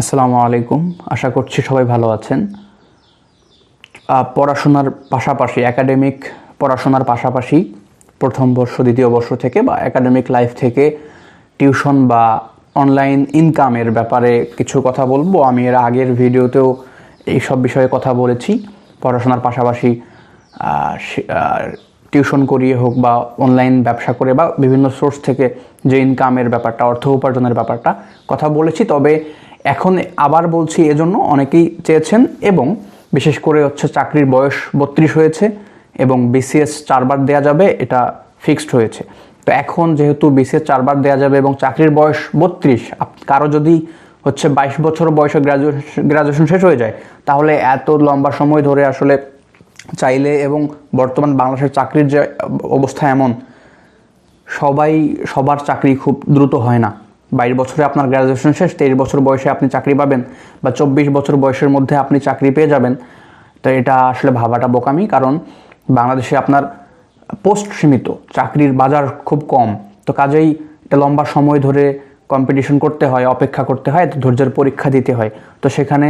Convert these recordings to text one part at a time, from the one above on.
আসসালামু আলাইকুম। আশা করছি সবাই ভালো আছেন। পড়াশোনার পাশাপাশি একাডেমিক পড়াশোনার পাশাপাশি প্রথম বর্ষ, দ্বিতীয় বর্ষ থেকে বা একাডেমিক লাইফ থেকে টিউশন বা অনলাইন ইনকামের ব্যাপারে কিছু কথা বলব। আমি এর আগের ভিডিওতেও এই সব বিষয়ে কথা বলেছি। পড়াশোনার পাশাপাশি টিউশন করিয়ে হোক বা অনলাইন ব্যবসা করে বা বিভিন্ন সোর্স থেকে যে ইনকামের ব্যাপারটা, অর্থ উপার্জনের ব্যাপারটা কথা বলেছি। তবে এখন আবার বলছি এজন্য অনেকেই চেয়েছেন এবং বিশেষ করে হচ্ছে চাকরির বয়স বত্রিশ হয়েছে এবং বিসিএস চারবার দেয়া যাবে, এটা ফিক্সড হয়েছে। তো এখন যেহেতু বিসিএস চারবার দেয়া যাবে এবং চাকরির বয়স বত্রিশ কারও যদি হচ্ছে বাইশ বছর বয়সে গ্রাজুয়েশন গ্রাজুয়েশন শেষ হয়ে যায়, তাহলে এত লম্বা সময় ধরে আসলে চাইলে এবং বর্তমান বাংলাদেশের চাকরির যে অবস্থা এমন, সবাই, সবার চাকরি খুব দ্রুত হয় না। বাইশ বছরে আপনার গ্র্যাজুয়েশন শেষ, তেইশ বছর বয়সে আপনি চাকরি পাবেন বা চব্বিশ বছর বয়সের মধ্যে আপনি চাকরি পেয়ে যাবেন। তো এটা আসলে ভাবাটা বোকামি, কারণ বাংলাদেশে আপনার পোস্ট সীমিত, চাকরির বাজার খুব কম। তো কাজেই এটা লম্বা সময় ধরে কম্পিটিশন করতে হয়, অপেক্ষা করতে হয় তো ধৈর্যের পরীক্ষা দিতে হয়। তো সেখানে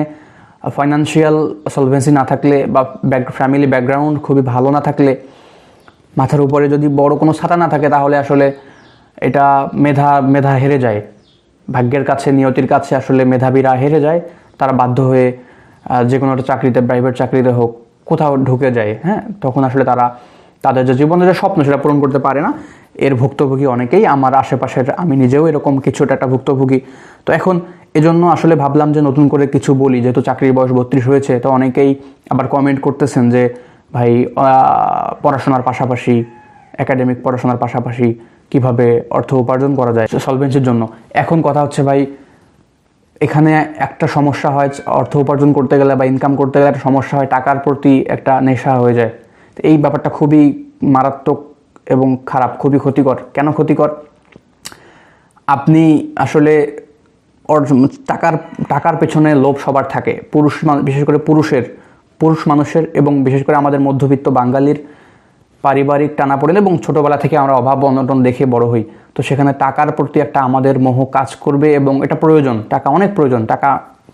ফাইন্যান্সিয়াল সলভেন্সি না থাকলে বা ব্যাক ফ্যামিলি ব্যাকগ্রাউন্ড খুবই ভালো না থাকলে, মাথার উপরে যদি বড় কোনো ছাতা না থাকে, তাহলে আসলে এটা মেধা মেধা হেরে যায়। ভাগ্যের কাছে, নিয়তির কাছে আসলে মেধাবীরা হেরে যায়। তারা বাধ্য হয়ে যে কোনো একটা চাকরিতে প্রাইভেট চাকরিতে হোক, কোথাও ঢুকে যায় হ্যাঁ? তখন আসলে তারা তাদের যে জীবনের যে স্বপ্ন সেটা পূরণ করতে পারে না। এর ভুক্তভোগী অনেকেই, আমার আশেপাশের, আমি নিজেও এরকম কিছুটা একটা ভুক্তভোগী। তো এখন এজন্য আসলে ভাবলাম যে নতুন করে কিছু বলি। যেহেতু চাকরির বয়স বত্রিশ হয়েছে, তো অনেকেই আবার কমেন্ট করতেছেন যে, ভাই পড়াশোনার পাশাপাশি একাডেমিক পড়াশোনার পাশাপাশি কীভাবে অর্থ উপার্জন করা যায় সলভেন্সির জন্য। এখন কথা হচ্ছে ভাই, এখানে একটা সমস্যা হয়, অর্থ উপার্জন করতে গেলে বা ইনকাম করতে গেলে একটা সমস্যা হয়, টাকার প্রতি একটা নেশা হয়ে যায়। তো এই ব্যাপারটা খুবই মারাত্মক এবং খারাপ, খুবই ক্ষতিকর। কেন ক্ষতিকর? আপনি আসলে টাকার টাকার পেছনে লোভ সবার থাকে। পুরুষ বিশেষ করে পুরুষের, পুরুষ মানুষের এবং বিশেষ করে আমাদের মধ্যবিত্ত বাঙালির পারিবারিক টানা টানাপোড়েন এবং ছোটোবেলা থেকে আমরা অভাব অনটন দেখে বড় হই। তো সেখানে টাকার প্রতি একটা আমাদের মোহ কাজ করবে এবং এটা প্রয়োজন, টাকা অনেক প্রয়োজন, টাকা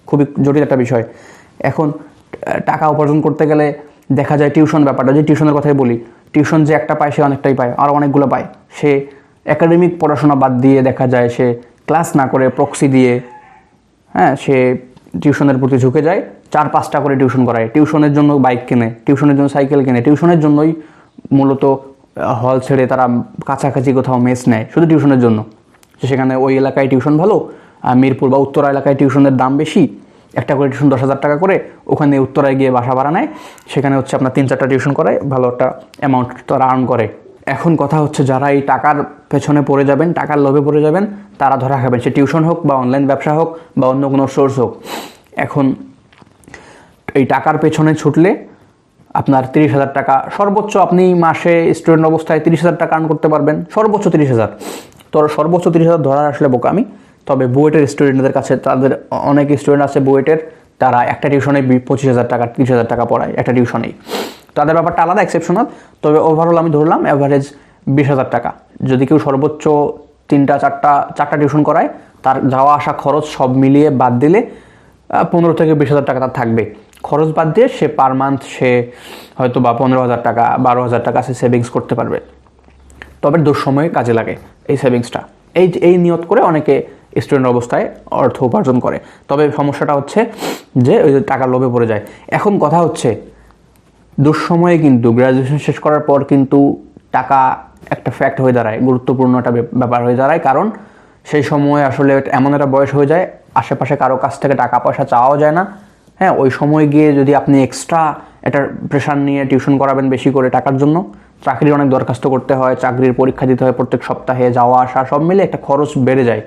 খুবই জটিল একটা বিষয়। এখন টাকা উপার্জন করতে গেলে দেখা যায় টিউশন ব্যাপারটা, যে টিউশনের কথাই বলি, টিউশন যে একটা পায় সে অনেকটাই পায় আরও অনেকগুলো পায়। সে একাডেমিক পড়াশোনা বাদ দিয়ে দেখা যায় সে ক্লাস না করে প্রক্সি দিয়ে হ্যাঁ সে টিউশনের প্রতি ঝুঁকে যায়, চার পাঁচটা করে টিউশন করায়। টিউশনের জন্য বাইক কেনে, টিউশনের জন্য সাইকেল কেনে, টিউশনের জন্যই মূলত হল ছেড়ে তারা কাছাকাছি কোথাও মেস নেয় শুধু টিউশনের জন্য। তো সেখানে ওই এলাকায় টিউশন ভালো মিরপুর বা উত্তরা এলাকায় টিউশনের দাম বেশি। একটা করে টিউশন দশ হাজার টাকা করে ওখানে উত্তরায় গিয়ে বাসা ভাড়া নেয়। সেখানে হচ্ছে আপনার তিন চারটা টিউশন করায় ভালো একটা অ্যামাউন্ট তারা আর্ন করে। এখন কথা হচ্ছে যারা এই টাকার পেছনে পড়ে যাবেন, টাকার লোভে পড়ে যাবেন, তারা ধরা খাবেন। সে টিউশন হোক বা অনলাইন ব্যবসা হোক বা অন্য কোনো সোর্স হোক। এখন এই টাকার পেছনে ছুটলে আপনার তিরিশ হাজার টাকা। সর্বোচ্চ আপনি মাসে স্টুডেন্ট অবস্থায় তিরিশ হাজার টাকা আর্ন করতে পারবেন। সর্বোচ্চ তিরিশ হাজার। তো সর্বোচ্চ তিরিশ হাজার ধরার আসলে বোকামি। তবে বুয়েটের স্টুডেন্টদের কাছে তাদের অনেক স্টুডেন্ট আছে বুয়েটের, তারা একটা টিউশনে পঁচিশ হাজার টাকা, তিরিশ হাজার টাকা পড়ায়, একটা টিউশনেই তাদের ব্যাপারটা আলাদা এক্সেপশনাল তবে ওভারঅল আমি ধরলাম অ্যাভারেজ বিশ হাজার টাকা। যদি কেউ সর্বোচ্চ তিনটা, চারটা চারটা টিউশন করায়, তার যাওয়া আসা খরচ সব মিলিয়ে বাদ দিলে পনেরো থেকে বিশ হাজার টাকা তার থাকবে খরচ বাদ দিয়ে সে পার মান্থ সে হয়তো বা পনেরো হাজার টাকা, বারো হাজার টাকা সে সেভিংস করতে পারবে। তবে দুঃসময়ে কাজে লাগে এই সেভিংসটা এই এই নিয়ত করে অনেকে স্টুডেন্ট অবস্থায় অর্থ উপার্জন করে। তবে সমস্যাটা হচ্ছে যে, ওই টাকার লোভে পড়ে যায়। এখন কথা হচ্ছে, দুঃসময়ে কিন্তু গ্র্যাজুয়েশন শেষ করার পর কিন্তু টাকা একটা ফ্যাক্ট হয়ে দাঁড়ায়, গুরুত্বপূর্ণ একটা ব্যাপ- ব্যাপার হয়ে দাঁড়ায়। কারণ সেই সময় আসলে এমন একটা বয়স হয়ে যায়, আশেপাশে কারও কাছ থেকে টাকা পয়সা চাওয়াও যায় না। হ্যাঁ ওই সময় গিয়ে যদি আপনি এক্সট্রা একটা প্রেশার নিয়ে টিউশন করাবেন বেশি করে টাকার জন্য, চাকরির অনেক দরখাস্ত করতে হয়, চাকরির পরীক্ষা দিতে হয় প্রত্যেক সপ্তাহে, যাওয়া আসা সব মিলে একটা খরচ বেড়ে যায়।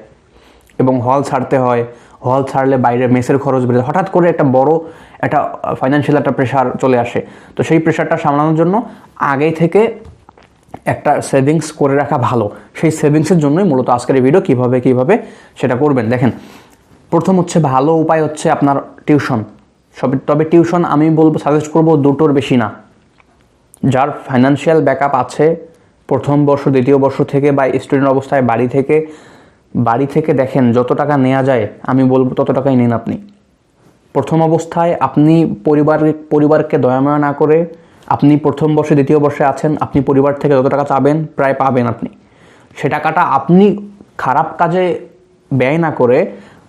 এবং হল ছাড়তে হয় হল ছাড়লে বাইরে মেসের খরচ বেড়ে যায়। হঠাৎ করে একটা বড় একটা ফাইন্যান্সিয়াল একটা প্রেশার চলে আসে। তো সেই প্রেশারটা সামলানোর জন্য আগে থেকে একটা সেভিংস করে রাখা ভালো। সেই সেভিংসের জন্যই মূলত আজকের এই ভিডিও কীভাবে কীভাবে সেটা করবেন। দেখেন, প্রথম হচ্ছে ভালো উপায় হচ্ছে আপনার টিউশন সব তবে টিউশন আমি বলব সাজেস্ট করব দুটোর বেশি না। যার ফাইন্যান্সিয়াল ব্যাকআপ আছে, প্রথম বর্ষ, দ্বিতীয় বর্ষ থেকে বা স্টুডেন্ট অবস্থায় বাড়ি থেকে বাড়ি থেকে দেখেন যত টাকা নেওয়া যায়, আমি বলব তত টাকাই নিন আপনি। প্রথম অবস্থায় আপনি পরিবার, পরিবারকে দয়াময় না করে আপনি প্রথম বর্ষে, দ্বিতীয় বর্ষে আছেন, আপনি পরিবার থেকে যত টাকা চাবেন, প্রায় পাবেন আপনি। সে টাকাটা আপনি খারাপ কাজে ব্যয় না করে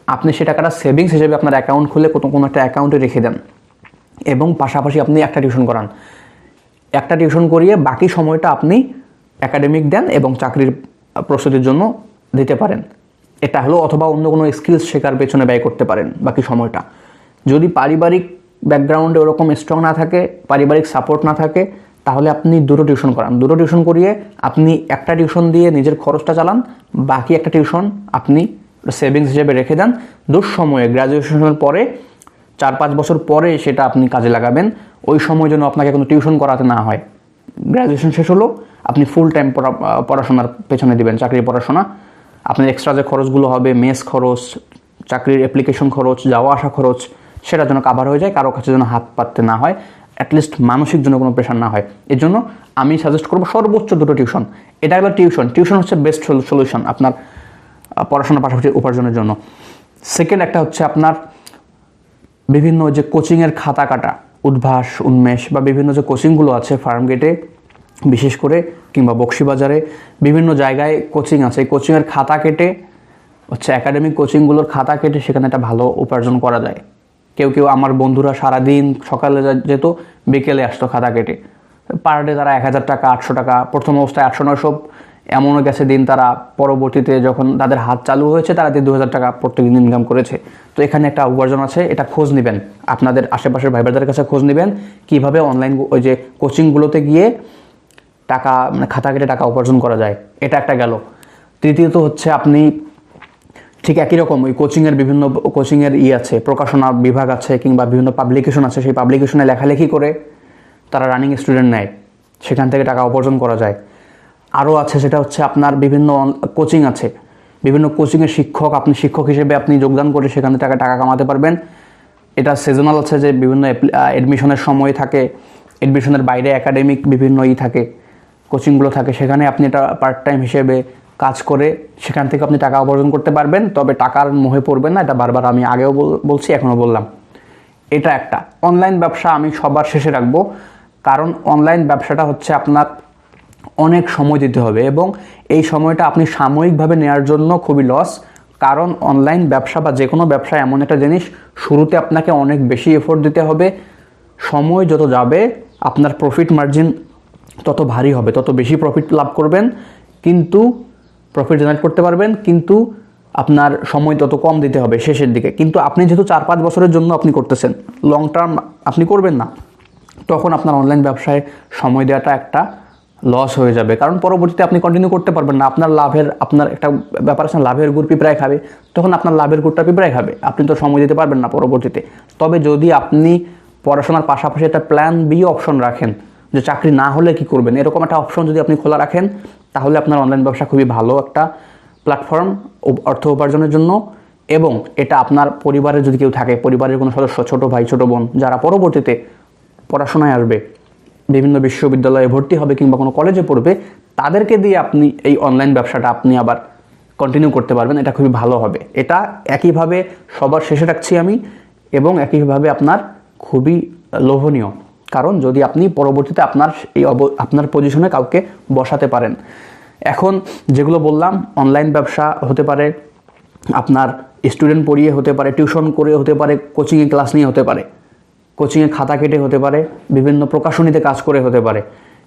আপনি সে টাকাটা সেভিংস হিসেবে আপনার অ্যাকাউন্ট খুলে কোনো কোনো একটা অ্যাকাউন্টে রেখে দেন। এবং পাশাপাশি আপনি একটা টিউশন করান। একটা টিউশন করিয়ে বাকি সময়টা আপনি একাডেমিক দেন এবং চাকরির প্রস্তুতির জন্য দিতে পারেন। এটা হলো অথবা অন্য কোনো স্কিলস শেখার পেছনে ব্যয় করতে পারেন বাকি সময়টা। যদি পারিবারিক ব্যাকগ্রাউন্ডে ওরকম স্ট্রং না থাকে, পারিবারিক সাপোর্ট না থাকে, তাহলে আপনি দুটো টিউশন করান। দুটো টিউশন করিয়ে আপনি একটা টিউশন দিয়ে নিজের খরচটা চালান, বাকি একটা টিউশন আপনি সেভিংস হিসেবে রেখে দেন। দুঃসময়ে গ্র্যাজুয়েশনের পরে চার পাঁচ বছর পরে সেটা আপনি কাজে লাগাবেন। ওই সময় যেন আপনাকে কোনো টিউশন করাতে না হয়। গ্র্যাজুয়েশন শেষ হলো, আপনি ফুল টাইম পড়া, পড়াশোনার পেছনে দিবেন চাকরির পড়াশোনা। আপনার এক্সট্রা যে খরচগুলো হবে, মেস খরচ, চাকরির অ্যাপ্লিকেশন খরচ, যাওয়া আসা খরচ, সেটা যেন কাভার হয়ে যায়, কারও কাছে যেন হাত পাততে না হয়। অ্যাটলিস্ট মানসিক জন্য কোনো প্রেশার না হয়। এর জন্য আমি সাজেস্ট করব সর্বোচ্চ দুটো টিউশন এটা হলো টিউশন টিউশন হচ্ছে বেস্ট সলিউশন আপনার পড়াশোনার পাশাপাশি উপার্জনের জন্য। সেকেন্ড একটা হচ্ছে আপনার বিভিন্ন যে কোচিংয়ের খাতা কাটা, উদ্ভাস, উন্মেষ বা বিভিন্ন যে কোচিংগুলো আছে ফার্ম গেটে বিশেষ করে কিংবা বক্সিবাজারে, বিভিন্ন জায়গায় কোচিং আছে। এই কোচিংয়ের খাতা কেটে, হচ্ছে একাডেমিক কোচিংগুলোর খাতা কেটে সেখানে একটা ভালো উপার্জন করা যায়। কেউ কেউ আমার বন্ধুরা সারাদিন সকালে যেত, বিকেলে আসতো খাতা কেটে। পার ডে তারা এক হাজার টাকা, আটশো টাকা, প্রথম অবস্থায় আটশো, নয়শো এমনও গেছে দিন তারা পরবর্তীতে যখন তাদের হাত চালু হয়েছে, তারা দু হাজার টাকা প্রত্যেকদিন ইনকাম করেছে। তো এখানে একটা উপার্জন আছে, এটা খোঁজ নেবেন। আপনাদের আশেপাশের ভাই বোনদের কাছে খোঁজ নেবেন, কীভাবে অনলাইন ওই যে কোচিংগুলোতে গিয়ে টাকা মানে খাতা কেটে টাকা উপার্জন করা যায়। এটা একটা গেল। তৃতীয়ত হচ্ছে আপনি ঠিক একই রকম ওই কোচিংয়ের বিভিন্ন কোচিংয়ের ই আছে, প্রকাশনা বিভাগ আছে কিংবা বিভিন্ন পাবলিকেশন আছে, সেই পাবলিকেশনে লেখালেখি করে তারা রানিং স্টুডেন্ট নেয়। সেখান থেকে টাকা উপার্জন করা যায়। আরও আছে, সেটা হচ্ছে আপনার বিভিন্ন কোচিং আছে। বিভিন্ন কোচিংয়ের শিক্ষক, আপনি শিক্ষক হিসেবে আপনি যোগদান করে সেখানে টাকা টাকা কামাতে পারবেন। এটা সিজনাল আছে যে বিভিন্ন অ্যাডমিশনের সময় থাকে অ্যাডমিশনের বাইরে একাডেমিক বিভিন্ন ই থাকে কোচিংগুলো থাকে, সেখানে আপনি এটা পার্ট টাইম হিসেবে কাজ করে সেখান থেকে আপনি টাকা উপার্জন করতে পারবেন, তবে টাকার মোহে পড়বেন না, এটা বারবার আমি আগেও বলছি, এখনও বললাম। এটা একটা। অনলাইন ব্যবসা আমি সবার শেষে রাখব, কারণ অনলাইন ব্যবসাটা হচ্ছে আপনার অনেক সময় দিতে হবে এবং এই সময়টা আপনি সাময়িকভাবে নেওয়ার জন্য খুবই লস কারণ অনলাইন ব্যবসা বা যে কোনো ব্যবসা এমন একটা জিনিস শুরুতে আপনাকে অনেক বেশি এফোর্ট দিতে হবে। সময় যত যাবে, আপনার প্রফিট মার্জিন তত ভারী হবে, তত বেশি প্রফিট লাভ করবেন। কিন্তু প্রফিট জেনারেট করতে পারবেন, কিন্তু আপনার সময় তত কম দিতে হবে শেষের দিকে। কিন্তু আপনি যেহেতু চার পাঁচ বছরের জন্য আপনি করতেছেন লং টার্ম আপনি করবেন না, তখন আপনার অনলাইন ব্যবসায় সময় দেওয়াটা একটা লস হয়ে যাবে। কারণ পরবর্তীতে আপনি কন্টিনিউ করতে পারবেন না। আপনার লাভের, আপনার একটা ব্যাপার আছে লাভের গুড় পিঁপড়ায় খাবে। তখন আপনার লাভের গুড়টা পিঁপড়ায় খাবে। আপনি তো সময় দিতে পারবেন না পরবর্তীতে। তবে যদি আপনি পড়াশোনার পাশাপাশি একটা প্ল্যান বি অপশন রাখেন, যে চাকরি না হলে কি করবেন, এরকম একটা অপশন যদি আপনি খোলা রাখেন, তাহলে আপনার অনলাইন ব্যবসা খুবই ভালো একটা প্ল্যাটফর্ম অর্থ উপার্জনের জন্য। এবং এটা আপনার পরিবারের যদি কেউ থাকে, পরিবারের কোনো সদস্য, ছোটো ভাই, ছোটো বোন, যারা পরবর্তীতে পড়াশোনায় আসবে বিভিন্ন বিশ্ববিদ্যালয়ে ভর্তি হবে কিংবা কোনো কলেজে পড়বে, তাদেরকে দিয়ে আপনি এই অনলাইন ব্যবসাটা আপনি আবার কন্টিনিউ করতে পারবেন। এটা খুবই ভালো হবে। এটা একইভাবে সবার শেষে রাখছি আমি এবং একইভাবে আপনার খুবই লোভনীয়। কারণ যদি আপনি পরবর্তীতে আপনার এই অব, আপনার পজিশনে কাউকে বসাতে পারেন। এখন যেগুলো বললাম অনলাইন ব্যবসা হতে পারে, আপনার স্টুডেন্ট পড়িয়ে হতে পারে টিউশন করে হতে পারে কোচিংয়ে ক্লাস নিয়ে হতে পারে। কোচিংয়ে খাতা কেটে হতে পারে, বিভিন্ন প্রকাশনীতে কাজ করে হতে পারে।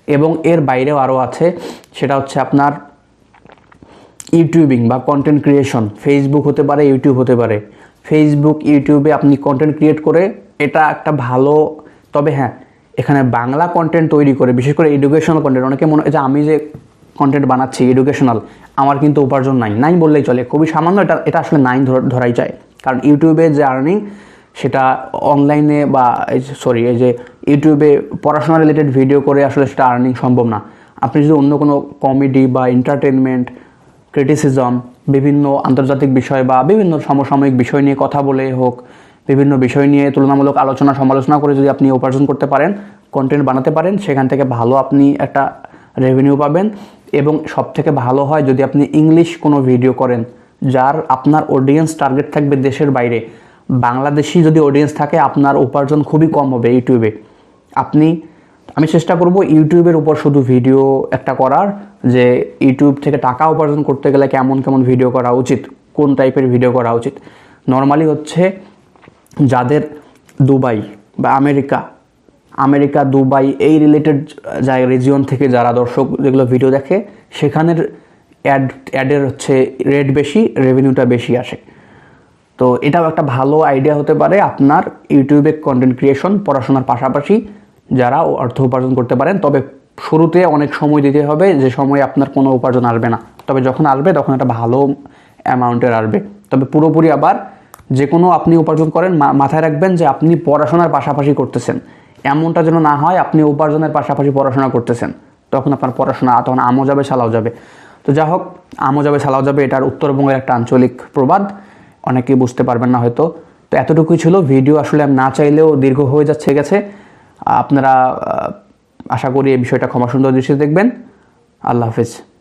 এবং এর বাইরেও আরও আছে, সেটা হচ্ছে আপনার ইউটিউবিং বা কন্টেন্ট ক্রিয়েশন ফেসবুক হতে পারে, ইউটিউব হতে পারে। ফেসবুক ইউটিউবে আপনি কন্টেন্ট ক্রিয়েট করে এটা একটা ভালো, তবে হ্যাঁ এখানে বাংলা কন্টেন্ট তৈরি করে, বিশেষ করে এডুকেশনাল কন্টেন্ট অনেকে মনে হয় যে আমি যে কন্টেন্ট বানাচ্ছি এডুকেশনাল আমার কিন্তু উপার্জন নাই। নাই বললেই চলে, খুবই সামান্য এটা এটা আসলে নাই ধর- ধরাই যায়। কারণ ইউটিউবে যে আর্নিং সেটা অনলাইনে বা সরি এই যে ইউটিউবে পড়াশোনা রিলেটেড ভিডিও করে আসলে সেটা আর্নিং সম্ভব না। আপনি যদি অন্য কোনো কমেডি বা এন্টারটেনমেন্ট ক্রিটিসিজম বিভিন্ন আন্তর্জাতিক বিষয় বা বিভিন্ন সমসাময়িক বিষয় নিয়ে কথা বলে হোক, বিভিন্ন বিষয় নিয়ে তুলনামূলক আলোচনা সমালোচনা করে যদি আপনি উপার্জন করতে পারেন কন্টেন্ট বানাতে পারেন, সেখান থেকে ভালো আপনি একটা রেভিনিউ পাবেন এবং সব থেকে ভালো হয় যদি আপনি ইংলিশ কোনো ভিডিও করেন, যার আপনার অডিয়েন্স টার্গেট থাকবে দেশের বাইরে। বাংলাদেশি যদি অডিয়েন্স থাকে, আপনার উপার্জন খুবই কম হবে ইউটিউবে। আপনি, আমি চেষ্টা করব ইউটিউবের উপর শুধু ভিডিও একটা করার, যে ইউটিউব থেকে টাকা উপার্জন করতে গেলে কেমন কেমন ভিডিও করা উচিত, কোন টাইপের ভিডিও করা উচিত। নর্মালি হচ্ছে যাদের দুবাই বা আমেরিকা আমেরিকা, দুবাই এই রিলেটেড জায়গা রিজিয়ন থেকে যারা দর্শক যেগুলো ভিডিও দেখে, সেখানের অ্যাড অ্যাডের হচ্ছে রেট বেশি রেভিনিউটা বেশি আসে। তো এটাও একটা ভালো আইডিয়া হতে পারে আপনার ইউটিউবে কন্টেন্ট ক্রিয়েশন পড়াশোনার পাশাপাশি যারা অর্থ উপার্জন করতে পারেন। তবে শুরুতে অনেক সময় দিতে হবে, যে সময় আপনার কোনো উপার্জন আসবে না। তবে যখন আসবে, তখন একটা ভালো অ্যামাউন্টের আসবে। তবে পুরোপুরি আবার যে কোনো আপনি উপার্জন করেন মাথায় রাখবেন যে আপনি পড়াশোনার পাশাপাশি করতেছেন। এমনটা যেন না হয়, আপনি উপার্জনের পাশাপাশি পড়াশোনা করতেছেন। তখন আপনার পড়াশোনা, তখন আমও যাবে ছালাও যাবে। তো যা হোক আমও যাবে ছালাও যাবে, এটার উত্তরবঙ্গের একটা আঞ্চলিক প্রবাদ। অনেকেই বুঝতে পারবেন না হয়তো। তো এতটুকুই ছিল। ভিডিও আসলে আমি না চাইলেও দীর্ঘ হয়ে যাচ্ছে গেছে আপনারা আশা করি এই বিষয়টা ক্ষমা সুন্দর দৃষ্টিতে দেখবেন। আল্লাহ হাফিজ।